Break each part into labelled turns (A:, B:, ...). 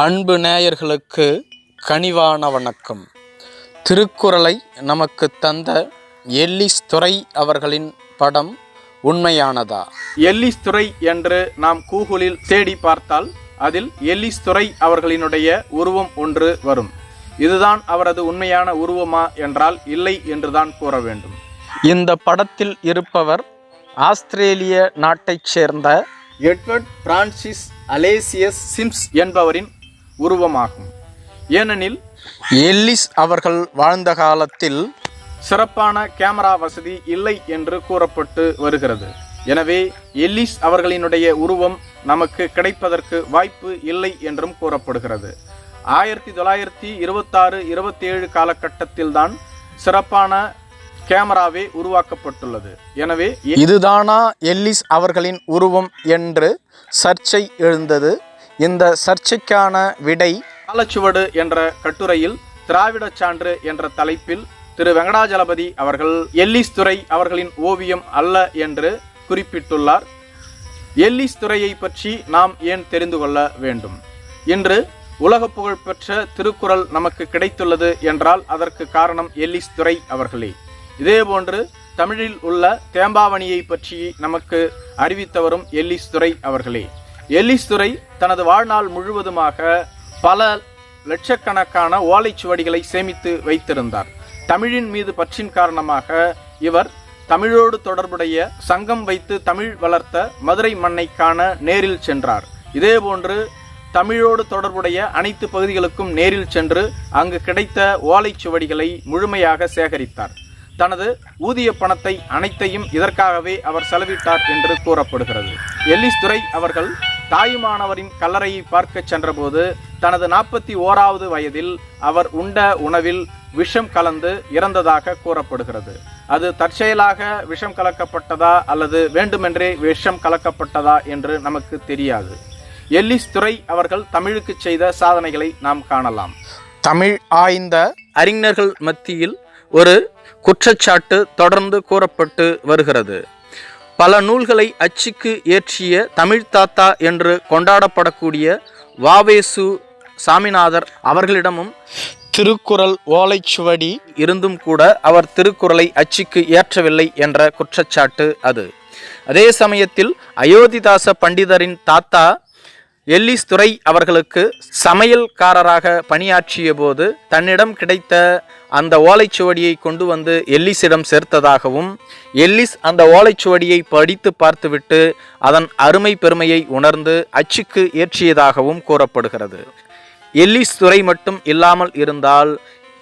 A: அன்பு நேயர்களுக்கு கனிவான வணக்கம் திருக்குறளை நமக்கு தந்த எல்லிஸ் துறை அவர்களின் படம் உண்மையானதா
B: எல்லிஸ் துறை என்று நாம் கூகுளில் தேடி பார்த்தால் அதில் எல்லிஸ் துறை அவர்களினுடைய உருவம் ஒன்று வரும் இதுதான் அவரது உண்மையான உருவமா என்றால் இல்லை என்றுதான் கூற வேண்டும்
A: இந்த படத்தில் இருப்பவர் ஆஸ்திரேலிய நாட்டைச் சேர்ந்த எட்வர்ட் பிரான்சிஸ் அலேசியஸ் சிம்ஸ் என்பவரின் உருவமாகும் ஏனெனில் எல்லிஸ் அவர்கள் வாழ்ந்த காலத்தில் சிறப்பான கேமரா வசதி இல்லை என்று கூறப்பட்டு வருகிறது எனவே எல்லிஸ் அவர்களினுடைய உருவம் நமக்கு கிடைப்பதற்கு வாய்ப்பு இல்லை என்றும் கூறப்படுகிறது ஆயிரத்தி தொள்ளாயிரத்தி இருபத்தாறு இருபத்தேழு காலகட்டத்தில்தான் சிறப்பான கேமராவே உருவாக்கப்பட்டுள்ளது எனவே இதுதானா எல்லிஸ் அவர்களின் உருவம் என்று சர்ச்சை எழுந்தது இந்த சர்ச்சைக்கான விடை காலச்சுவடு என்ற கட்டுரையில் திராவிட சான்று என்ற தலைப்பில் திரு வெங்கடாஜலபதி அவர்கள் எல்லிஸ் துறை அவர்களின் ஓவியம் அல்ல என்று குறிப்பிட்டுள்ளார் எல்லிஸ் துறையை பற்றி நாம் ஏன் தெரிந்து கொள்ள வேண்டும் இன்று உலக புகழ்பெற்ற திருக்குறள் நமக்கு கிடைத்துள்ளது என்றால் அதற்கு காரணம் எல்லிஸ் துறை அவர்களே இதேபோன்று தமிழில் உள்ள தேம்பாவணியை பற்றி நமக்கு அறிவித்தவரும் எல்லிஸ் துறை அவர்களே எல்லிஸ்துறை தனது வாழ்நாள் முழுவதுமாக பல லட்சக்கணக்கான ஓலைச்சுவடிகளை சேமித்து வைத்திருந்தார் தமிழின் மீது பற்றின் காரணமாக இவர் தமிழோடு தொடர்புடைய சங்கம் வைத்து தமிழ் வளர்த்த மதுரை மண்ணை காண நேரில் சென்றார் இதேபோன்று தமிழோடு தொடர்புடைய அனைத்து பகுதிகளுக்கும் நேரில் சென்று அங்கு கிடைத்த ஓலைச்சுவடிகளை முழுமையாக சேகரித்தார் தனது ஊதிய பணத்தை அனைத்தையும் இதற்காகவே அவர் செலவிட்டார் என்று கூறப்படுகிறது எல்லிஸ்துரை அவர்கள் தாயுமானவரின் கல்லறையை பார்க்க சென்றபோது தனது நாற்பத்தி ஓராவது வயதில் அவர் உண்ட உணவில் விஷம் கலந்து இறந்ததாக கூறப்படுகிறது அது தற்செயலாக விஷம் கலக்கப்பட்டதா அல்லது வேண்டுமென்றே விஷம் கலக்கப்பட்டதா என்று நமக்கு தெரியாது எல்லிஸ் துறை அவர்கள் தமிழுக்கு செய்த சாதனைகளை நாம் காணலாம் தமிழ் ஆய்ந்த அறிஞர்கள் மத்தியில் ஒரு குற்றச்சாட்டு தொடர்ந்து கூறப்பட்டு வருகிறது பல நூல்களை அச்சுக்கு ஏற்றிய தமிழ் தாத்தா என்று கொண்டாடப்படக்கூடிய வாவேசு சாமிநாதர் அவர்களிடமும் திருக்குறள் ஓலைச்சுவடி இருந்தும் கூட அவர் திருக்குறளை அச்சுக்கு ஏற்றவில்லை என்ற குற்றச்சாட்டு அது அதே சமயத்தில் அயோத்திதாச பண்டிதரின் தாத்தா எல்லிஸ் துறை அவர்களுக்கு சமையல்காரராக பணியாற்றிய போது தன்னிடம் கிடைத்த அந்த ஓலைச்சுவடியை கொண்டு வந்து எல்லிஸிடம் சேர்த்ததாகவும் எல்லிஸ் அந்த ஓலைச்சுவடியை படித்து பார்த்துவிட்டு அதன் அருமை பெருமையை உணர்ந்து அச்சுக்கு ஏற்றியதாகவும் கூறப்படுகிறது எல்லிஸ் துறை மட்டும் இல்லாமல் இருந்தால்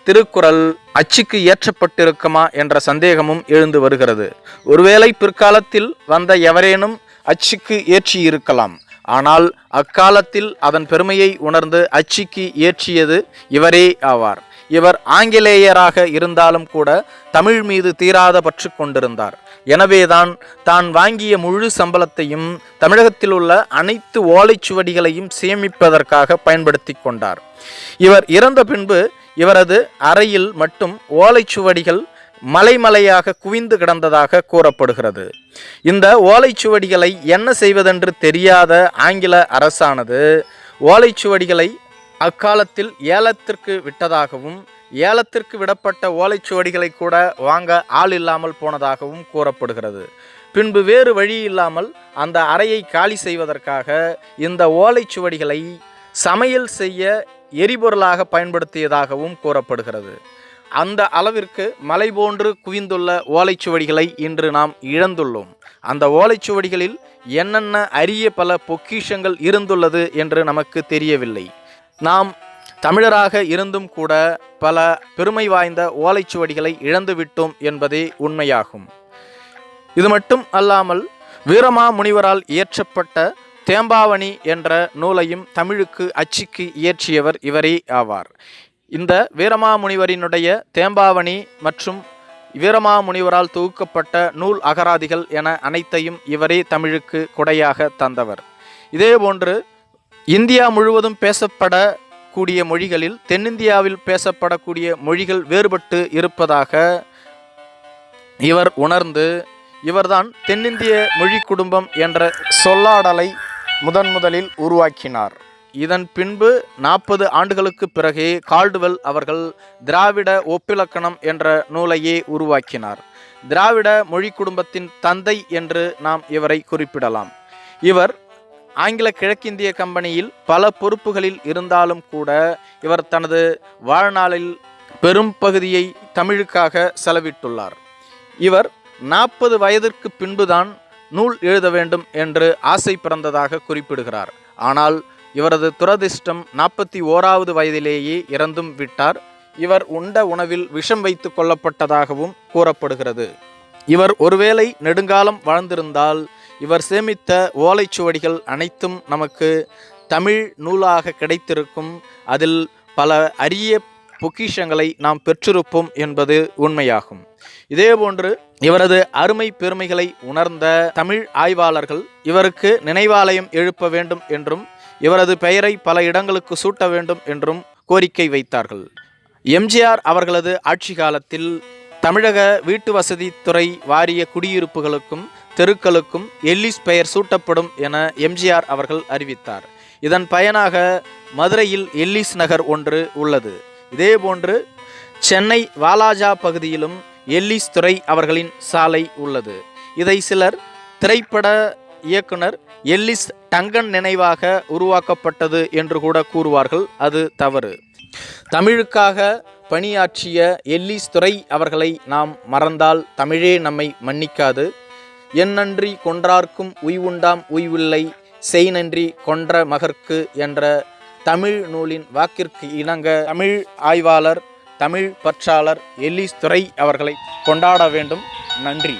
A: திருக்குறள் அச்சுக்கு ஏற்றப்பட்டிருக்குமா என்ற சந்தேகமும் எழுந்து வருகிறது ஒருவேளை பிற்காலத்தில் வந்த எவரேனும் அச்சுக்கு ஏற்றி இருக்கலாம் ஆனால் அக்காலத்தில் அதன் பெருமையை உணர்ந்து அச்சிக்கு இயற்றியது இவரே ஆவார் இவர் ஆங்கிலேயராக இருந்தாலும் கூட தமிழ் மீது தீராத பற்று கொண்டிருந்தார் எனவேதான் தான் வாங்கிய முழு சம்பளத்தையும் தமிழகத்தில் உள்ள அனைத்து ஓலைச்சுவடிகளையும் சேமிப்பதற்காக பயன்படுத்தி கொண்டார் இவர் இறந்த பின்பு இவரது அறையில் மட்டும் ஓலைச்சுவடிகள் மலைமலையாக குவிந்து கிடந்ததாக கூறப்படுகிறது இந்த ஓலைச்சுவடிகளை என்ன செய்வதென்று தெரியாத ஆங்கில அரசானது ஓலைச்சுவடிகளை அக்காலத்தில் ஏலத்திற்கு விட்டதாகவும் ஏலத்திற்கு விடப்பட்ட ஓலைச்சுவடிகளை கூட வாங்க ஆள் இல்லாமல் போனதாகவும் கூறப்படுகிறது பின்பு வேறு வழி இல்லாமல் அந்த அறையை காலி செய்வதற்காக இந்த ஓலைச்சுவடிகளை சமையல் செய்ய எரிபொருளாக பயன்படுத்தியதாகவும் கூறப்படுகிறது அந்த அளவிற்கு மலை போன்று குவிந்துள்ள ஓலைச்சுவடிகளை இன்று நாம் இழந்துள்ளோம் அந்த ஓலைச்சுவடிகளில் என்னென்ன அரிய பல பொக்கிஷங்கள் இருந்துள்ளது என்று நமக்கு தெரியவில்லை நாம் தமிழராக இருந்தும் கூட பல பெருமை வாய்ந்த ஓலைச்சுவடிகளை இழந்துவிட்டோம் என்பதே உண்மையாகும் இது மட்டும் அல்லாமல் வீரமா முனிவரால் இயற்றப்பட்ட தேம்பாவணி என்ற நூலையும் தமிழுக்கு அச்சுக்கு இயற்றியவர் இவரே ஆவார் இந்த வீரமாமுனிவரினுடைய தேம்பாவணி மற்றும் வீரமாமுனிவரால் தொகுக்கப்பட்ட நூல் அகராதிகள் என அனைத்தையும் இவரே தமிழுக்கு கொடையாக தந்தவர் இதேபோன்று இந்தியா முழுவதும் பேசப்படக்கூடிய மொழிகளில் தென்னிந்தியாவில் பேசப்படக்கூடிய மொழிகள் வேறுபட்டு இருப்பதாக இவர் உணர்ந்து இவர்தான் தென்னிந்திய மொழி குடும்பம் என்ற சொல்லாடலை முதன் முதலில் உருவாக்கினார் இதன் பின்பு நாற்பது ஆண்டுகளுக்கு பிறகு கால்டுவெல் அவர்கள் திராவிட ஒப்பிலக்கணம் என்ற நூலையே உருவாக்கினார் திராவிட மொழி குடும்பத்தின் தந்தை என்று நாம் இவரை குறிப்பிடலாம் இவர் ஆங்கில கிழக்கிந்திய கம்பெனியில் பல பொறுப்புகளில் இருந்தாலும் கூட இவர் தனது வாழ்நாளில் பெரும் பகுதியை தமிழுக்காக செலவிட்டுள்ளார் இவர் நாற்பது வயதிற்கு பின்புதான் நூல் எழுத வேண்டும் என்று ஆசை பிறந்ததாக குறிப்பிடுகிறார் ஆனால் இவரது துரதிர்ஷ்டம் நாற்பத்தி ஓராவது வயதிலேயே இறந்தும் விட்டார் இவர் உண்ட உணவில் விஷம் வைத்து கொள்ளப்பட்டதாகவும் கூறப்படுகிறது இவர் ஒருவேளை நெடுங்காலம் வாழ்ந்திருந்தால் இவர் சேமித்த ஓலைச்சுவடிகள் அனைத்தும் நமக்கு தமிழ் நூலாக கிடைத்திருக்கும் அதில் பல அரிய பொக்கிஷங்களை நாம் பெற்றிருப்போம் என்பது உண்மையாகும் இதேபோன்று இவரது அருமை பெருமைகளை உணர்ந்த தமிழ் ஆய்வாளர்கள் இவருக்கு நினைவாலயம் எழுப்ப வேண்டும் என்றும் இவரது பெயரை பல இடங்களுக்கு சூட்ட வேண்டும் என்றும் கோரிக்கை வைத்தார்கள் எம்ஜிஆர் அவர்களது ஆட்சி காலத்தில் தமிழக வீட்டு வசதித்துறை வாரிய குடியிருப்புகளுக்கும் தெருக்களுக்கும் எல்லிஸ் பெயர் சூட்டப்படும் என எம்ஜிஆர் அவர்கள் அறிவித்தார் இதன் பயனாக மதுரையில் எல்லிஸ் நகர் ஒன்று உள்ளது இதேபோன்று சென்னை வாலாஜா பகுதியிலும் எல்லிஸ் துறை அவர்களின் சாலை உள்ளது இதை சிலர் திரைப்பட இயக்குனர் எல்லிஸ் டங்கன் நினைவாக உருவாக்கப்பட்டது என்று கூட கூறுவார்கள் அது தவறு தமிழுக்காக பணியாற்றிய எல்லிஸ் துறை அவர்களை நாம் மறந்தால் தமிழே நம்மை மன்னிக்காது என் நன்றி கொன்றார்க்கும் உய்வுண்டாம் உய்வில்லை செய் நன்றி கொன்ற மகற்கு என்ற தமிழ் நூலின் வாக்கிற்கு இணங்க தமிழ் ஆய்வாளர் தமிழ் பற்றாளர் எல்லிஸ் துறை அவர்களை கொண்டாட வேண்டும் நன்றி